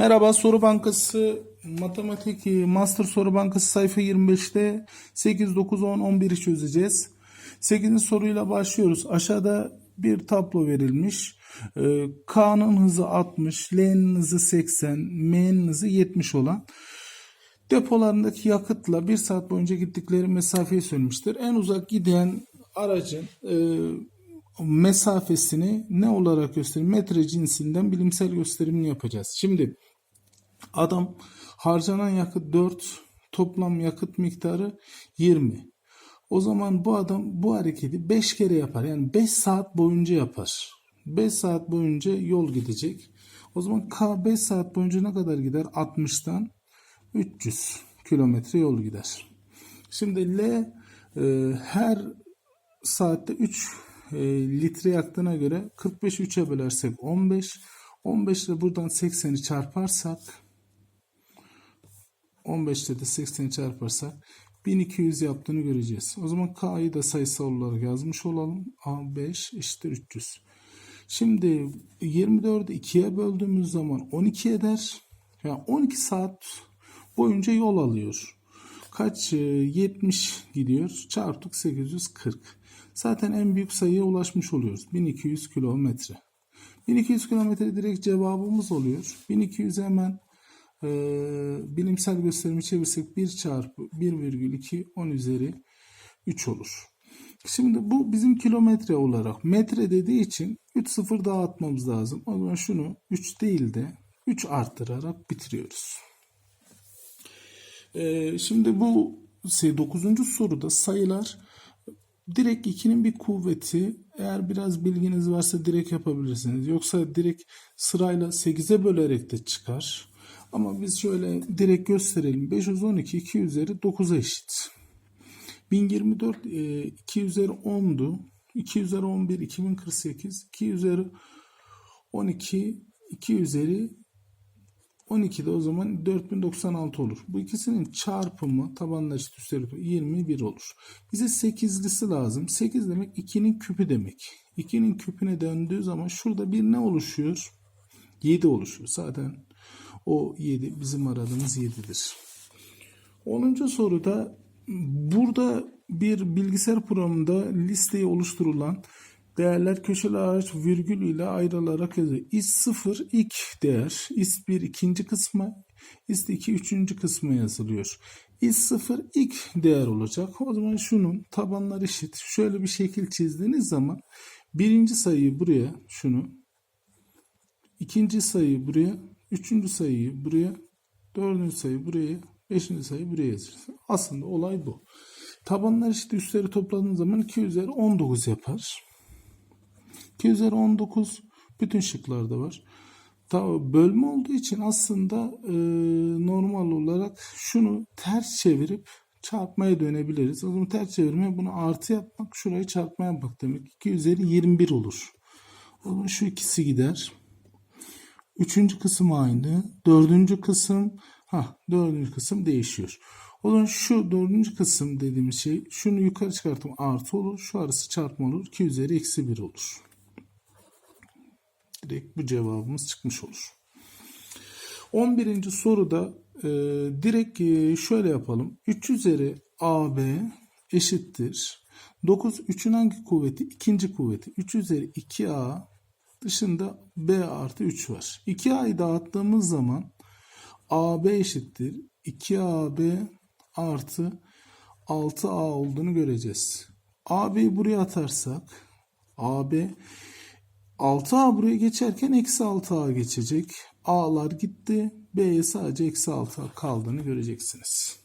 Merhaba Soru Bankası Matematik e, Master Soru Bankası sayfa 25'te 8, 9, 10, 11'i çözeceğiz. 8. soruyla başlıyoruz. Aşağıda bir tablo verilmiş. Ee, K'nın hızı 60, L'nin hızı 80, M'nin hızı 70 olan depolarındaki yakıtla bir saat boyunca gittikleri mesafeyi söylemiştir. En uzak giden aracın e, mesafesini ne olarak gösterir? Metre cinsinden bilimsel gösterimini yapacağız. Şimdi adam harcanan yakıt 4, toplam yakıt miktarı 20. O zaman bu adam bu hareketi 5 kere yapar. Yani 5 saat boyunca yapar. 5 saat boyunca yol gidecek. O zaman K 5 saat boyunca ne kadar gider? 60'tan 300 kilometre yol gider. Şimdi L e, her saatte 3 e, litre yaktığına göre 45'i 3'e bölersek 15. 15 ile buradan 80'i çarparsak 15 ile de 80'i çarparsak 1200 yaptığını göreceğiz. O zaman K'yı da sayısal olarak yazmış olalım. A5 eşittir 300. Şimdi 24'ü 2'ye böldüğümüz zaman 12 eder. Yani 12 saat boyunca yol alıyor. Kaç? Ee, 70 gidiyor. Çarptık 840. Zaten en büyük sayıya ulaşmış oluyoruz. 1200 kilometre. 1200 kilometre direkt cevabımız oluyor. 1200 hemen e, bilimsel gösterimi çevirsek 1 çarpı 1,2 10 üzeri 3 olur. Şimdi bu bizim kilometre olarak metre dediği için 3 sıfır daha atmamız lazım. O zaman şunu 3 değil de 3 arttırarak bitiriyoruz. Ee, şimdi bu 9. soruda sayılar direkt 2'nin bir kuvveti eğer biraz bilginiz varsa direkt yapabilirsiniz. Yoksa direkt sırayla 8'e bölerek de çıkar. Ama biz şöyle direkt gösterelim. 512 2 üzeri 9'a eşit. 1024 e, 2 üzeri 10'du. 2 üzeri 11 2048. 2 üzeri 12 2 üzeri 12 de o zaman 4096 olur. Bu ikisinin çarpımı tabanlar eşit üstleri 21 olur. Bize 8'lisi lazım. 8 demek 2'nin küpü demek. 2'nin küpüne döndüğü zaman şurada bir ne oluşuyor? 7 oluşuyor. Zaten o 7 bizim aradığımız 7'dir. 10. soruda burada bir bilgisayar programında listeye oluşturulan değerler köşeli ağaç virgül ile ayrılarak yazıyor. is 0 ilk değer, is 1 ikinci kısma, is 2 üçüncü kısma yazılıyor. is 0 ilk değer olacak. O zaman şunun tabanlar eşit. Şöyle bir şekil çizdiğiniz zaman birinci sayıyı buraya şunu, ikinci sayıyı buraya, üçüncü sayıyı buraya, dördüncü sayıyı buraya, beşinci sayıyı buraya yazıyorsunuz. Aslında olay bu. Tabanlar eşit üstleri topladığınız zaman 2 üzeri 19 yapar. 2 üzeri 19 bütün şıklarda var. Tabi bölme olduğu için aslında e, normal olarak şunu ters çevirip çarpmaya dönebiliriz. O zaman ters çevirmeye bunu artı yapmak, şurayı çarpmaya yapmak demek. 2 üzeri 21 olur. O zaman şu ikisi gider. Üçüncü kısım aynı. Dördüncü kısım ha dördüncü kısım değişiyor. O zaman şu dördüncü kısım dediğimiz şey şunu yukarı çıkarttım artı olur. Şu arası çarpma olur. 2 üzeri eksi 1 olur. Direkt bu cevabımız çıkmış olur. 11. soruda e, direkt e, şöyle yapalım. 3 üzeri AB eşittir. 9 3'ün hangi kuvveti? İkinci kuvveti. 3 üzeri 2A dışında B artı 3 var. 2A'yı dağıttığımız zaman AB eşittir. 2AB artı 6A olduğunu göreceğiz. AB'yi buraya atarsak AB 6A buraya geçerken eksi 6A geçecek. A'lar gitti. B'ye sadece eksi 6A kaldığını göreceksiniz.